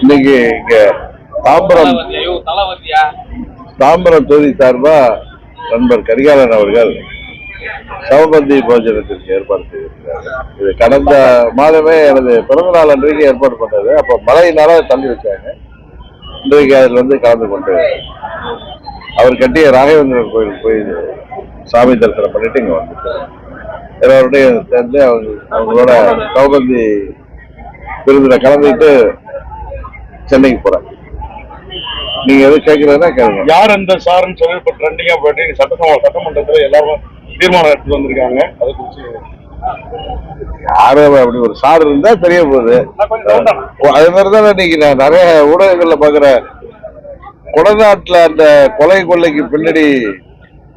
இன்னைக்கு இங்க தாம்பரம் தாம்பரம் தொகுதி சார்பா நண்பர் கரிகாலன் அவர்கள் சமபந்தி போஜனத்திற்கு ஏற்பாடு செய்திருக்கிறார் இது கடந்த மாதமே எனது பிறந்த நாள் அன்றைக்கு ஏற்பாடு பண்ணது. அப்ப மழையினால தள்ளி வச்சாங்க. இன்றைக்கு அதில் வந்து கலந்து கொண்டு அவர் கட்டிய ராகவேந்திரன் கோயிலுக்கு போய் சாமி தரிசனம் பண்ணிட்டு இங்க வந்துட்டார் எல்லாரோடையும் சேர்ந்து அவங்க அவங்களோட சமபந்தி விருதுல கலந்துட்டு சென்னைக்கு போறாங்க. நீங்க எதுவும் கேட்கறதுன்னா கேளுங்க. யார் அந்த சார்னு சொல்லி இப்ப ட்ரெண்டிங்கா போயிட்டு சட்டசபை சட்டமன்றத்துல எல்லாரும் தீர்மானம் எடுத்து வந்திருக்காங்க. அதை குறிச்சு யாரும் அப்படி ஒரு சார் இருந்தா தெரிய போகுது. அது மாதிரிதான் இன்னைக்கு நான் நிறைய ஊடகங்கள்ல பாக்குறேன். கொடநாட்டுல அந்த கொலை கொள்ளைக்கு பின்னாடி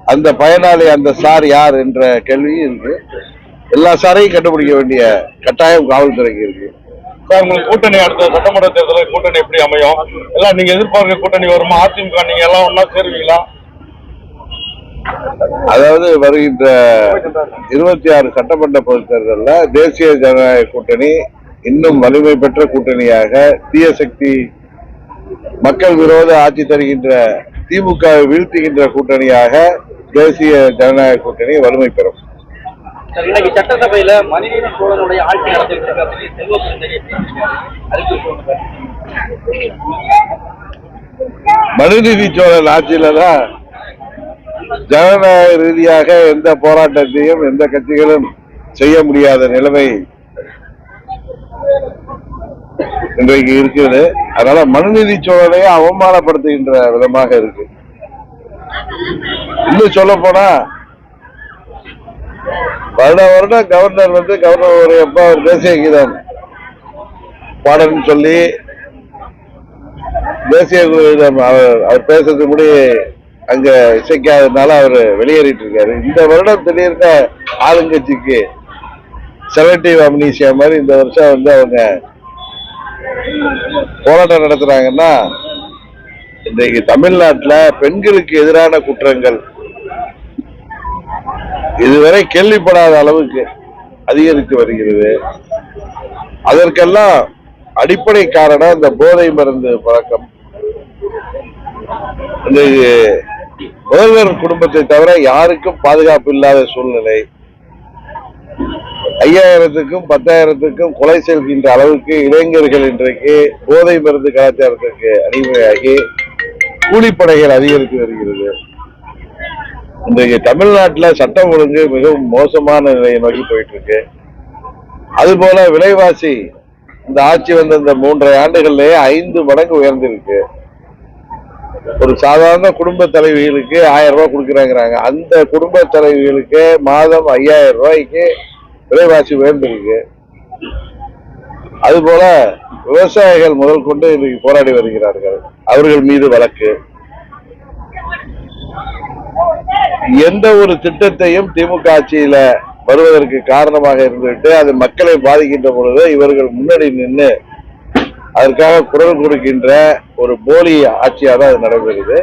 அந்த பயனாளி அந்த சார் யார் என்ற கேள்வியும் இருக்கு எல்லா சாரையும் கண்டுபிடிக்க வேண்டிய கட்டாயம் காவல்துறைக்கு இருக்கு. சார் உங்களுக்கு கூட்டணி அடுத்த சட்டமன்ற தேர்தலில் கூட்டணி எப்படி அமையும்? எல்லாம் நீங்க எதிர்பார்க்க கூட்டணி வருமா? அதிமுக நீங்க எல்லாம் ஒண்ணா சேருவீங்களா? அதாவது வருகின்ற இருபத்தி ஆறு சட்டமன்ற பொதுத் தேர்தலில் தேசிய ஜனநாயக கூட்டணி இன்னும் வலிமை பெற்ற கூட்டணியாக தீய சக்தி மக்கள் விரோத ஆட்சி தருகின்ற திமுக வீழ்த்துகின்ற கூட்டணியாக தேசிய ஜனநாயக கூட்டணி வலிமை பெறும். இன்னைக்கு சட்டசபையில மணிநீதி சோழனுடைய ஆட்சி இருக்கு அப்படின்னு சொல்லுங்க மனுநீதி சோழன் ஆட்சியில தான் ஜனநாயக ரீதியாக எந்த போராட்டத்தையும் எந்த கட்சிகளும் செய்ய முடியாத நிலைமை இன்றைக்கு இருக்கிறது. அதனால மனுநீதி சோழனையே அவமானப்படுத்துகின்ற விதமாக இருக்கு. இன்னும் சொல்ல போனா வருட வருடம் கவர்னர் வந்து கவர்னர் அப்பா அவர் தேசிய கீதம் பாடணும்னு சொல்லி தேசிய கீதம் அவர் அவர் பேசுறதுக்கு முடி அங்க இசைக்காததுனால அவர் வெளியேறிட்டு இருக்காரு. இந்த வருடம் திடீர்னு ஆளுங்கட்சிக்கு செலக்டிவ் அம்னீசியா மாதிரி இந்த வருஷம் வந்து அவங்க போராட்டம் நடத்துறாங்கன்னா இன்றைக்கு தமிழ்நாட்டுல பெண்களுக்கு எதிரான குற்றங்கள். இதுவரை கேள்விப்படாத அளவுக்கு அதிகரித்து வருகிறது. அதற்கெல்லாம் அடிப்படை காரணம் இந்த போதை மருந்து பழக்கம். இன்றைக்கு முதல்வர் குடும்பத்தை தவிர யாருக்கும் பாதுகாப்பு இல்லாத சூழ்நிலை. ஐயாயிரத்துக்கும் பத்தாயிரத்துக்கும் கொலை செல்கின்ற அளவுக்கு இளைஞர்கள் இன்றைக்கு போதை மருந்து கலாச்சாரத்திற்கு அடிமையாகி கூலிப்படைகள் அதிகரித்து வருகிறது. இன்றைக்கு தமிழ்நாட்டுல சட்டம் ஒழுங்கு மிகவும் மோசமான நிலையை நோக்கி போயிட்டு இருக்கு அதுபோல விலைவாசி இந்த ஆட்சி வந்த இந்த மூன்றரை ஆண்டுகள்லயே ஐந்து மடங்கு உயர்ந்திருக்கு. ஒரு சாதாரண குடும்ப தலைவிகளுக்கு ஆயிரம் ரூபாய் கொடுக்குறாங்கிறாங்க. அந்த குடும்ப தலைவிகளுக்கு மாதம் ஐயாயிரம் ரூபாய்க்கு விலைவாசி உயர்ந்திருக்கு. அதுபோல விவசாயிகள் முதல் கொண்டு இன்னைக்கு போராடி வருகிறார்கள். அவர்கள் மீது வழக்கு. எந்த ஒரு திட்டத்தையும் திமுக ஆட்சியில வருவதற்கு காரணமாக இருந்துவிட்டு அது மக்களை பாதிக்கின்ற பொழுது இவர்கள் முன்னாடி நின்று அதற்காக குரல் கொடுக்கின்ற ஒரு போலி ஆட்சியாக தான் அது நடைபெறுது.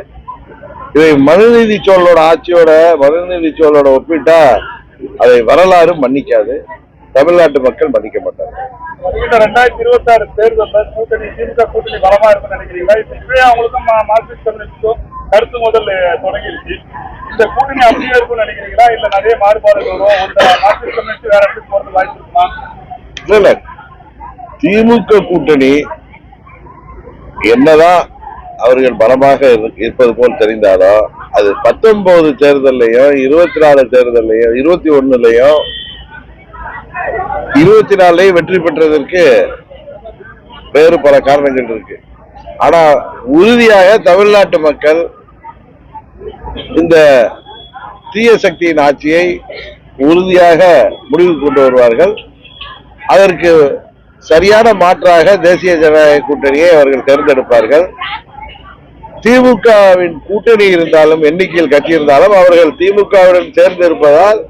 இதை மனுநீதி சோழனோட ஆட்சியோட மனுநீதி சோழனோட ஒப்பிட்டா அதை வரலாறு மன்னிக்காது. தமிழ்நாட்டு மக்கள் மன்னிக்க மாட்டாங்க இந்த ரெண்டாயிரத்தி இருபத்தி ஆறு தேர்தலில் கூட்டணி திமுக கூட்டணி பலமா இருக்கும்னு நினைக்கிறீங்களா? இப்ப இப்பவே அவங்களுக்கும் மார்க்சிஸ்ட் கம்யூனிஸ்டும் கருத்து முதல் தொடங்கிருச்சு. இந்த கூட்டணி அப்படியே இருக்கும்னு நினைக்கிறீங்களா? இல்ல நிறைய மாறுபாடுகள் வரும்? ஒரு மார்க்சிஸ்ட் கம்யூனிஸ்ட் வேற இடத்துக்கு போறது வாய்ப்பு இருக்குமா? இல்ல. திமுக கூட்டணி என்னதான் அவர்கள் பலமாக இரு- இருப்பது போல் தெரிந்தாலும் அது பத்தொன்பது தேர்தல்லையும் இருபத்தி நாலு தேர்தல்லையும் இருபத்தி ஒண்ணுலயும் இருபத்தி நாலுலயும் வெற்றி பெற்றதற்கு வேறு பல காரணங்கள் இருக்கு. ஆனா உறுதியாக தமிழ்நாட்டு மக்கள் இந்த தீய சக்தியின் ஆட்சியை உறுதியாக முடிவுக்கு கொண்டு வருவார்கள். அதற்கு சரியான மாற்றாக தேசிய ஜனநாயக கூட்டணியை அவர்கள் தேர்ந்தெடுப்பார்கள். திமுகவின் கூட்டணி இருந்தாலும் எண்ணிக்கையில் கட்சி இருந்தாலும் அவர்கள் திமுகவுடன் சேர்ந்திருப்பதால்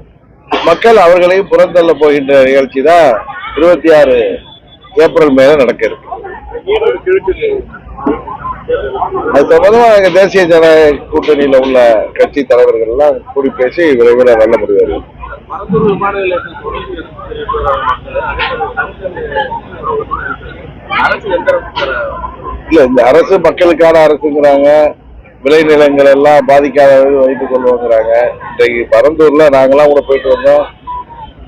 மக்கள் அவர்களையும் புறந்தள்ள போகின்ற நிகழ்ச்சி தான் இருபத்தி ஆறு ஏப்ரல் மேல நடக்க இருக்கு. அது சம்பந்தமா எங்க தேசிய ஜனநாயக கூட்டணியில உள்ள கட்சி தலைவர்கள் எல்லாம் கூடி பேசி விரைவில் நல்ல முடிவு இல்ல இந்த அரசு மக்களுக்கான அரசுங்கிறாங்க. விளைநிலங்கள் எல்லாம் பாதிக்காத வைத்துக் கொள்வோங்கிறாங்க. இன்றைக்கு பரந்தூர்ல நாங்களாம் கூட போயிட்டு வந்தோம்.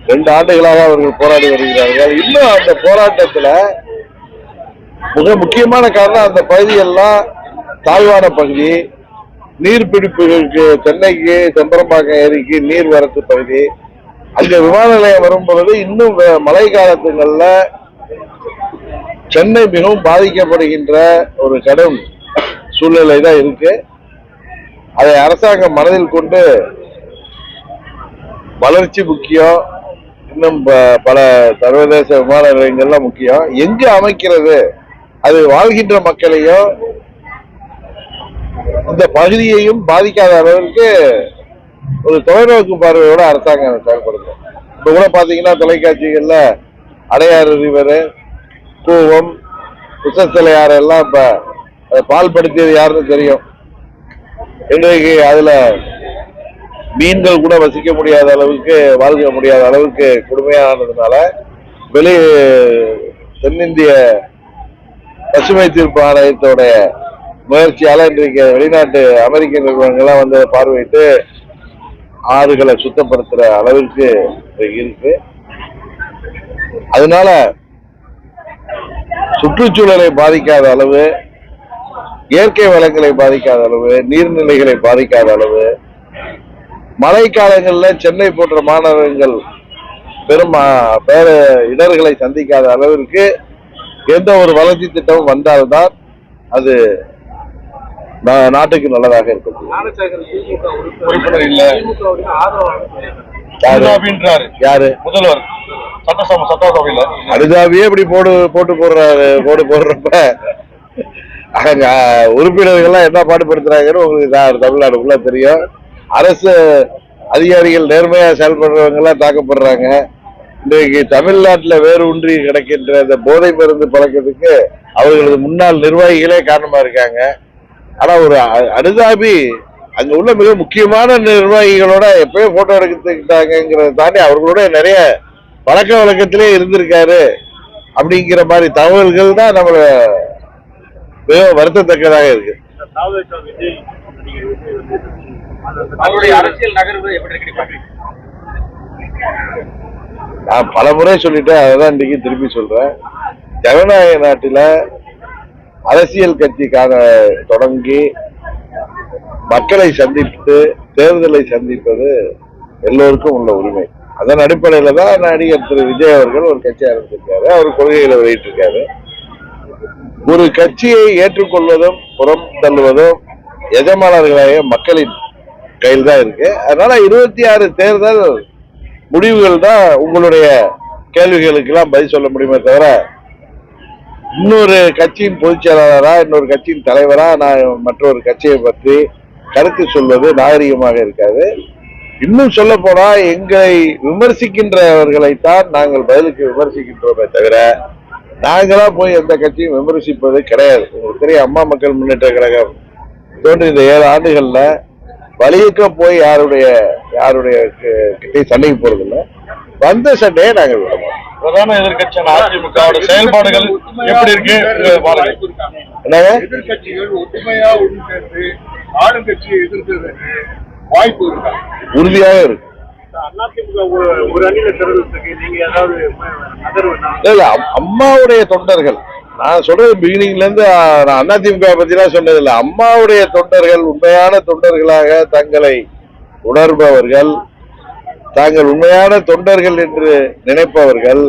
ரெண்டு ஆண்டுகளாக அவர்கள் போராடி வருகிறார்கள். இன்னும் அந்த போராட்டத்துல மிக முக்கியமான காரணம் அந்த பகுதியெல்லாம் தாழ்வான பகுதி நீர்பிடிப்புகளுக்கு சென்னைக்கு செம்பரம்பாக்கம் ஏரிக்கு நீர் வரத்து பகுதி. அங்க விமான நிலையம் வரும் பொழுது இன்னும் மழை காலத்துங்கள்ல சென்னை மிகவும் பாதிக்கப்படுகின்ற ஒரு கடும் சூழ்நிலை தான் இருக்கு. அதை அரசாங்கம் மனதில் கொண்டு வளர்ச்சி முக்கியம். இன்னும் பல சர்வதேச விமான நிலையங்கள்லாம் முக்கியம். எங்கு அமைக்கிறது? அது வாழ்கின்ற மக்களையும் இந்த பகுதியையும் பாதிக்காத அளவிற்கு ஒரு தொலைநோக்கு பார்வையோட அரசாங்கம் செயல்படுது இப்ப கூட பாத்தீங்கன்னா தொலைக்காட்சிகள்ல அடையாறு ரிவர் கூவம் குசத்தலையாறு எல்லாம் இப்ப அதை பால்படுத்தியது யாருன்னு தெரியும். இன்றைக்கு அதுல மீன்கள் கூட வசிக்க முடியாத அளவுக்கு வாழ்க்க முடியாத அளவுக்கு கொடுமையானதுனால வெளி தென்னிந்திய பசுமை தீர்ப்பு ஆணையத்தோடைய முயற்சியால இன்றைக்கு வெளிநாட்டு அமெரிக்க நிறுவனங்கள்லாம் வந்து பார்வையிட்டு ஆறுகளை சுத்தப்படுத்துற அளவிற்கு இருக்கு. அதனால சுற்றுச்சூழலை பாதிக்காத அளவு இயற்கை வளங்களை பாதிக்காத அளவு நீர்நிலைகளை பாதிக்காத அளவு மழை காலங்கள்ல சென்னை போன்ற மாநகரங்கள் பெரும் பேர இடர்களை சந்திக்காத அளவிற்கு எந்த ஒரு வளர்ச்சி திட்டமும் வந்தால்தான் அது நா- நாட்டுக்கு நல்லதாக இருக்கும் யாரு? அப்படின்றாரு யாரு? முதல்வர். சட்டசபை சட்டசபையில. இப்படி போடு போட்டு போடுறாரு போட்டு போடுறப்ப. உறுப்பினர்கள்லாம் என்ன பாடுபடுத்துறாங்கன்னு உங்களுக்கு தா- தமிழ்நாடு தெரியும். அரசு அதிகாரிகள் நேர்மையா செயல்படுறவங்க எல்லாம் தாக்கப்படுறாங்க. இன்றைக்கு தமிழ்நாட்டில் வேறு ஒன்றி கிடைக்கின்ற இந்த போதை மருந்து பழக்கத்துக்கு அவர்களது முன்னாள் நிர்வாகிகளே காரணமா இருக்காங்க. ஆனா ஒரு அ- அனுதாபி அங்க உள்ள மிக முக்கியமான நிர்வாகிகளோட எப்பயோ போட்டோ எடுத்துக்கிட்டாங்கிறத தாண்டி அவர்களோட நிறைய பழக்க வழக்கத்திலே இருந்திருக்காரு. அப்படிங்கிற மாதிரி தகவல்கள் தான் நம்மளை மிகவும் வருத்தத்தக்கதாக இருக்கு. நான் பல முறை சொல்லிட்டேன் அதான் இன்னைக்கு திருப்பி சொல்றேன். ஜனநாயக நாட்டில அரசியல் கட்சிக்கான தொடங்கி மக்களை சந்தித்து தேர்தலை சந்திப்பது எல்லோருக்கும் உள்ள உரிமை. அதன் அடிப்படையில தான் நடிகர் திரு விஜய் அவர்கள் ஒரு கட்சி ஆரம்பிச்சிருக்காரு அவர் கொள்கைகளை வெளியிட்டிருக்காரு. ஒரு கட்சியை ஏற்றுக்கொள்வதும் புறம் தள்ளுவதும் எஜமானர்களாக மக்களின் கையில் தான் இருக்கு. அதனால இருபத்தி ஆறு தேர்தல் முடிவுகள் தான் உங்களுடைய கேள்விகளுக்கெல்லாம் பதில் சொல்ல முடியுமே தவிர இன்னொரு கட்சியின் பொதுச் செயலாளரா இன்னொரு கட்சியின் தலைவரா நான் மற்றொரு கட்சியை பற்றி கருத்து சொல்வது நாகரிகமாக இருக்காது. இன்னும் சொல்ல போனா எங்களை விமர்சிக்கின்றவர்களைத்தான் நாங்கள் பதிலுக்கு விமர்சிக்கின்றோமே தவிர நாங்களா போய் எந்த கட்சியும் விமர்சிப்பது கிடையாது. உங்களுக்கு அம்மா மக்கள் முன்னேற்ற கழகம் தோன்றி இந்த ஏழு ஆண்டுகள்ல வழியக்க போய் யாருடைய யாருடைய க- கிட்டயும் சண்டைக்கு போறதில்ல. வந்த சண்டையை நாங்கள் விட மாட்டோம். பிரதான எதிர்கட்சியான அதிமுகவோட செயல்பாடுகள் எப்படி இருக்கு? என்னங்க? எதிர்கட்சிகள் ஒற்றுமையா ஒன்று சேர்ந்து ஆளுங்கட்சியை எதிர்க்கிறதுக்கு வாய்ப்பு இருக்கா? உறுதியாக இருக்கு. அம்- அம்மாவுடைய தொண்டர்கள். நான் சொல்றது பிகினிங்ல இருந்து நான் அதிமுக பத்திலாம் சொன்னது அம்மாவுடைய தொண்டர்கள் உண்மையான தொண்டர்களாக தங்களை உணர்பவர்கள் தாங்கள் உண்மையான தொண்டர்கள் என்று நினைப்பவர்கள்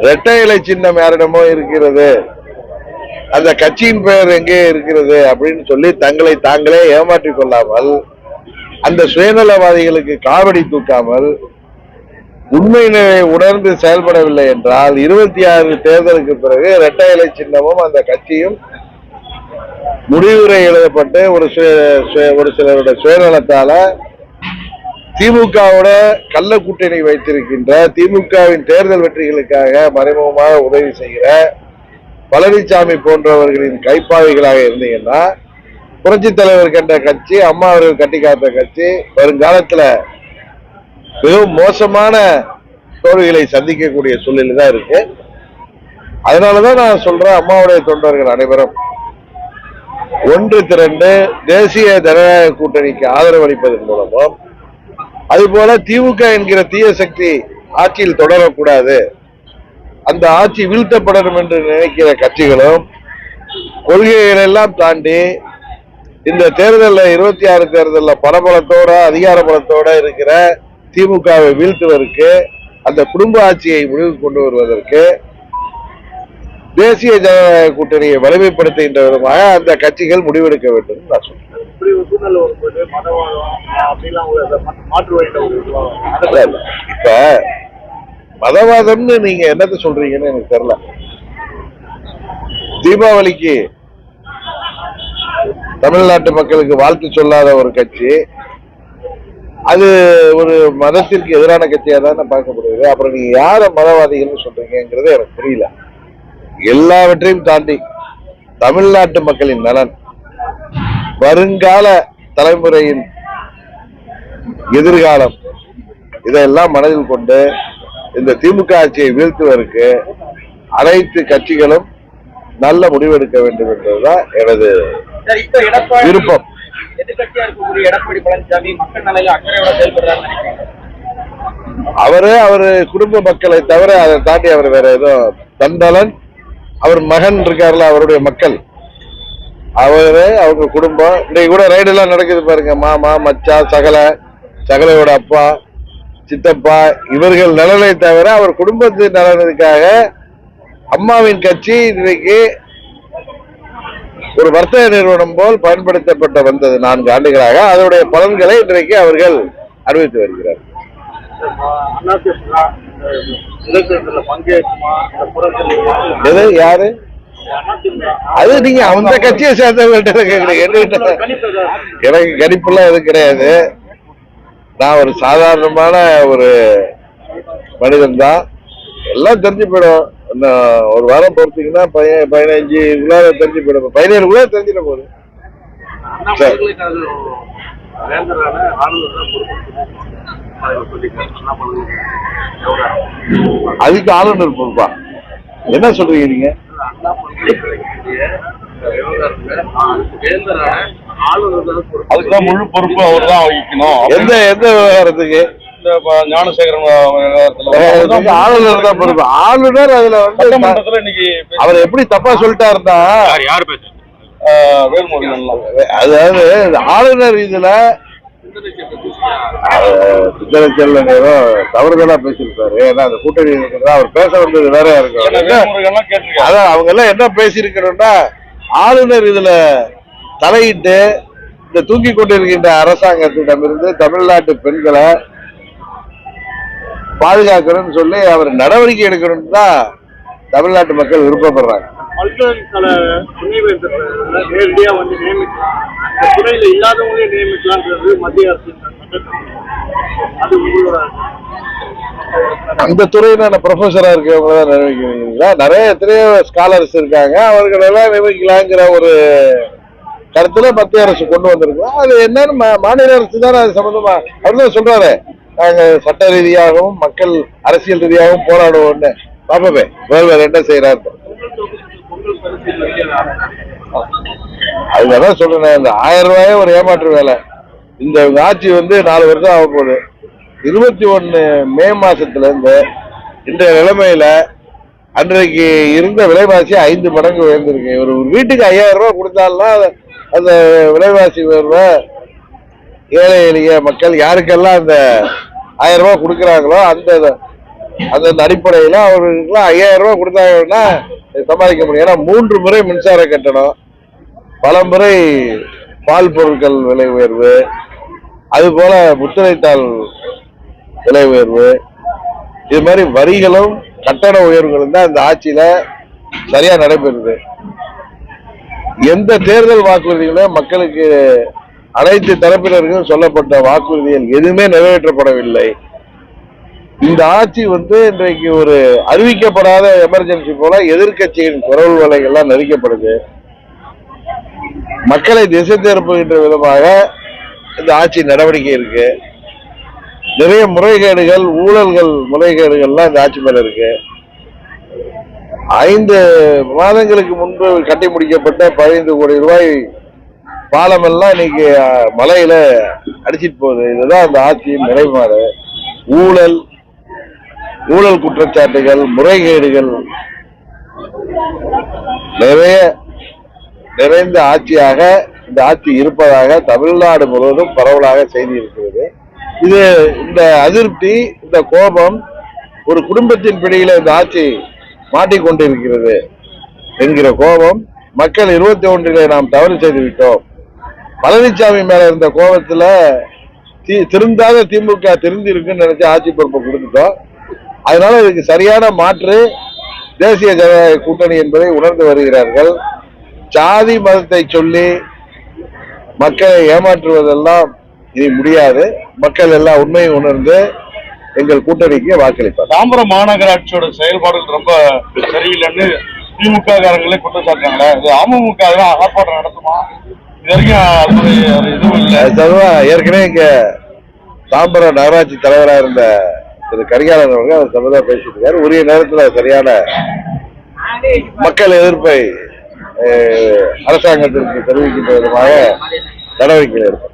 இரட்டை இலை சின்னம் யாரிடமோ இருக்கிறது அந்த கட்சியின் பெயர் எங்கே இருக்கிறது அப்படின்னு சொல்லி தங்களை தாங்களே ஏமாற்றிக் கொள்ளாமல் அந்த சுயநலவாதிகளுக்கு காவடி தூக்காமல் உண்மையினை உணர்ந்து செயல்படவில்லை என்றால் இருபத்தி ஆறு தேர்தலுக்கு பிறகு இரட்டை இலை சின்னமும் அந்த கட்சியும் முடிவுரை எழுதப்பட்டு ஒரு ஒரு சிலருடைய சுயநலத்தால திமுகவோட கள்ள கூட்டணி வைத்திருக்கின்ற திமுகவின் தேர்தல் வெற்றிகளுக்காக மறைமுகமாக உதவி செய்கிற பழனிசாமி போன்றவர்களின் கைப்பாவைகளாக இருந்தீங்கன்னா புரட்சி தலைவர் கண்ட கட்சி அம்மா அவர்கள் கட்டி காத்த கட்சி வருங்காலத்துல மிகவும் மோசமான தோல்விகளை சந்திக்கக்கூடிய சூழ்நிலை தான் இருக்கு. அதனாலதான் நான் சொல்றேன் அம்மாவுடைய தொண்டர்கள் அனைவரும் ஒன்று திரண்டு தேசிய ஜனநாயக கூட்டணிக்கு ஆதரவு அளிப்பதன் மூலமும் அதுபோல திமுக என்கிற தீய சக்தி ஆட்சியில் தொடரக்கூடாது அந்த ஆட்சி வீழ்த்தப்படணும் என்று நினைக்கிற கட்சிகளும் கொள்கைகள் எல்லாம் தாண்டி இந்த தேர்தலில் இருபத்தி ஆறு தேர்தலில் பணபலத்தோட அதிகார பலத்தோட இருக்கிற திமுகவை வீழ்த்துவதற்கு அந்த குடும்ப ஆட்சியை முடிவுக்கு கொண்டு வருவதற்கு தேசிய ஜனநாயக கூட்டணியை வலிமைப்படுத்துகின்ற விதமாக அந்த கட்சிகள் முடிவெடுக்க வேண்டும் நான் சொல்றேன். இப்ப மதவாதம்னு நீங்க என்னத்த சொல்றீங்கன்னு எனக்கு தெரியல. தீபாவளிக்கு தமிழ்நாட்டு மக்களுக்கு வாழ்த்து சொல்லாத ஒரு கட்சி. அது ஒரு மதத்திற்கு எதிரான கட்சியாக தான் பார்க்கப்படுகிறது. அப்புறம் நீங்க யார மதவாதிகள்னு சொல்றீங்கிறது எனக்கு புரியல. எல்லாவற்றையும் தாண்டி தமிழ்நாட்டு மக்களின் நலன் வருங்கால தலைமுறையின் எதிர்காலம் இதையெல்லாம் மனதில் கொண்டு இந்த திமுக ஆட்சியை வீழ்த்துவதற்கு அனைத்து கட்சிகளும் நல்ல முடிவெடுக்க வேண்டும் என்பதுதான் எனது விருப்பம். அவரு அவரு குடும்ப மக்களை தவிர அதை தாண்டி அவர் வேற ஏதோ தண்டலன். அவர் மகன் இருக்காருல்ல அவருடைய மக்கள். அவரு அவங்க குடும்பம். இன்னைக்கு கூட ரைடு எல்லாம் நடக்குது பாருங்க. மாமா மச்சா சகல சகலையோட அப்பா சித்தப்பா இவர்கள் நலனை தவிர அவர் குடும்பத்து நலனுக்காக அம்மாவின் கட்சி இன்னைக்கு ஒரு வர்த்தக நிறுவனம் போல் பயன்படுத்தப்பட்டு வந்தது நான்கு ஆண்டுகளாக. அதனுடைய பலன்களை இன்றைக்கு அவர்கள் அறிவித்து வருகிறார். எது? யாரு? அது நீங்க அந்த கட்சியை சேர்ந்தவங்கள்ட்ட கேக்குறீங்க. எனக்கு கணிப்புலாம் எதுவும் கிடையாது. நான் ஒரு சாதாரணமான ஒரு மனிதன் தான். எல்லாம் தெரிஞ்சு போயிடும். ஒரு வாரம் பொறுத்தீங்கன்னா பையன் பதினஞ்சு குள்ளார தெரிஞ்சு போயிடும். பதினேழு குள்ளார தெரிஞ்சிட போகுது. அதுக்கு ஆளுநர் பொறுப்பா? என்ன சொல்றீங்க நீங்க? அதுக்குதான் முழு பொறுப்பு அவர் தான் வகிக்கணும். எந்த எந்த விவகாரத்துக்கு? ஞானசேகரன் ஆளுநர் தான் பொறுப்பு ஆளுநர் அதுல வந்து இன்னைக்கு அவர் எப்படி தப்பா சொல்லிட்டாருன்னா யார் யார் பேசுறது? வேல்முருகன் அதாவது ஆளுநர் இதுல சித்தர செல்வன் ஏதோ தவறுதலா பேசியிருக்காரு ஏன்னா அந்த கூட்டணி இருக்கிறதா அவர் பேச வந்தது வேற இருக்கும் அதான் அவங்க எல்லாம் என்ன பேசியிருக்கணும்னா ஆளுநர் இதுல தலையிட்டு இந்த தூக்கி கொண்டிருக்கின்ற அரசாங்கத்திடமிருந்து தமிழ்நாட்டு பெண்களை பாதுகாக்கணும்னு சொல்லி அவர் நடவடிக்கை எடுக்கணும்னு தான் தமிழ்நாட்டு மக்கள் விருப்பப்படுறாங்க. அந்த துறையின ப்ரொஃபஸரா இருக்கவங்க தான் நியமிக்கிறீங்களா? நிறைய எத்தனையோ ஸ்காலர்ஸ் இருக்காங்க. அவர்களெல்லாம் நியமிக்கலாங்கிற ஒரு கருத்துல மத்திய அரசு கொண்டு வந்திருக்கலாம் அது என்னன்னு மாநில அரசு தானே அது சம்பந்தமா? அவர் தான் சொல்றாரு. நாங்கள் சட்ட ரீதியாகவும் மக்கள் அரசியல் ரீதியாகவும் போராடுவோம்னு பாப்பவே வேறு வேறு என்ன செய்யறாரு அதுதான் சொல்றேன் இந்த ஆயிரம் ரூபாயே ஒரு ஏமாற்று வேலை. இந்த ஆட்சி வந்து நாலு வருஷம் ஆக போகுது. இருபத்தி ஒன்று மே மாசத்துல இருந்து இன்றைய நிலைமையில அன்றைக்கு இருந்த விலைவாசி ஐந்து மடங்கு உயர்ந்திருக்கு. ஒரு வீட்டுக்கு ஐயாயிரம் ரூபாய் கொடுத்தாலும் அந்த விலைவாசி உயர்வை. ஏழை எளிய மக்கள் யாருக்கெல்லாம் அந்த ஆயிரம் ரூபாய் கொடுக்குறாங்களோ அந்த அந்த அடிப்படையில் அவர்களுக்குலாம் ஐயாயிரம் ரூபாய் கொடுத்தாங்கன்னா சமாளிக்க முடியும். ஏன்னா மூன்று முறை மின்சார கட்டணம் பல முறை பால் பொருட்கள் விலை உயர்வு அதுபோல முத்திரைத்தாள் விலை உயர்வு. இது மாதிரி வரிகளும் கட்டண உயர்வுகளும் தான் இந்த ஆட்சியில சரியா நடைபெறுது. எந்த தேர்தல் வாக்குறுதிகளும் மக்களுக்கு அனைத்து தரப்பினருக்கும் சொல்லப்பட்ட வாக்குறுதிகள் எதுவுமே நிறைவேற்றப்படவில்லை. இந்த ஆட்சி வந்து இன்றைக்கு ஒரு அறிவிக்கப்படாத எமர்ஜென்சி போல எதிர்க்கட்சியின் குரல் வலைகள்லாம் நெறிக்கப்படுது மக்களை திசை திருப்புகின்ற விதமாக இந்த ஆட்சி நடவடிக்கை இருக்கு. நிறைய முறைகேடுகள் ஊழல்கள் முறைகேடுகள்லாம் இந்த ஆட்சி மேல இருக்கு. ஐந்து மாதங்களுக்கு முன்பு கட்டி முடிக்கப்பட்ட பதினைந்து கோடி ரூபாய் பாலம் எல்லாம் இன்னைக்கு மலையில அடிச்சிட்டு போகுது. இதுதான் அந்த ஆட்சியின் நிலைப்பாடு. ஊழல் ஊழல் குற்றச்சாட்டுகள் முறைகேடுகள் நிறைய நிறைந்த ஆட்சியாக இந்த ஆட்சி இருப்பதாக தமிழ்நாடு முழுவதும் பரவலாக செய்தி இருக்கிறது. இது இந்த அதிருப்தி இந்த கோபம் ஒரு குடும்பத்தின் பிடியில இந்த ஆட்சி மாட்டிக்கொண்டிருக்கிறது என்கிற கோபம். மக்கள் இருபத்தி ஒன்றிலே நாம் தவறு செய்து விட்டோம் பழனிசாமி மேல இருந்த கோபத்துல தி- திருந்தாத திமுக திருந்தி இருக்குன்னு நினைச்சு ஆட்சி பொறுப்பை கொடுத்துட்டோம். அதனால இதுக்கு சரியான மாற்று தேசிய ஜனநாயக கூட்டணி என்பதை உணர்ந்து வருகிறார்கள். சாதி மதத்தை சொல்லி மக்களை ஏமாற்றுவதெல்லாம் இனி முடியாது. மக்கள் எல்லாம் உண்மையை உணர்ந்து எங்கள் கூட்டணிக்கு வாக்களிப்பார் தாம்பரம் மாநகராட்சியோட செயல்பாடுகள் ரொம்ப சரியில்லைன்னு திமுக காரங்களே குற்றம் சாட்டுறாங்களே இது அமமுக அதெல்லாம் ஆர்ப்பாட்டம் நடத்துமா? ஏற்கனவே இங்க தாம்பரம் நகராட்சி தலைவராக இருந்த திரு கரிகாலன் அவர்கள் அது சம்பந்தமா பேசிட்டு இருக்காரு. உரிய நேரத்தில் சரியான மக்கள் எதிர்ப்பை அரசாங்கத்திற்கு தெரிவிக்கின்ற விதமாக நடவடிக்கைகள் எடுப்பார்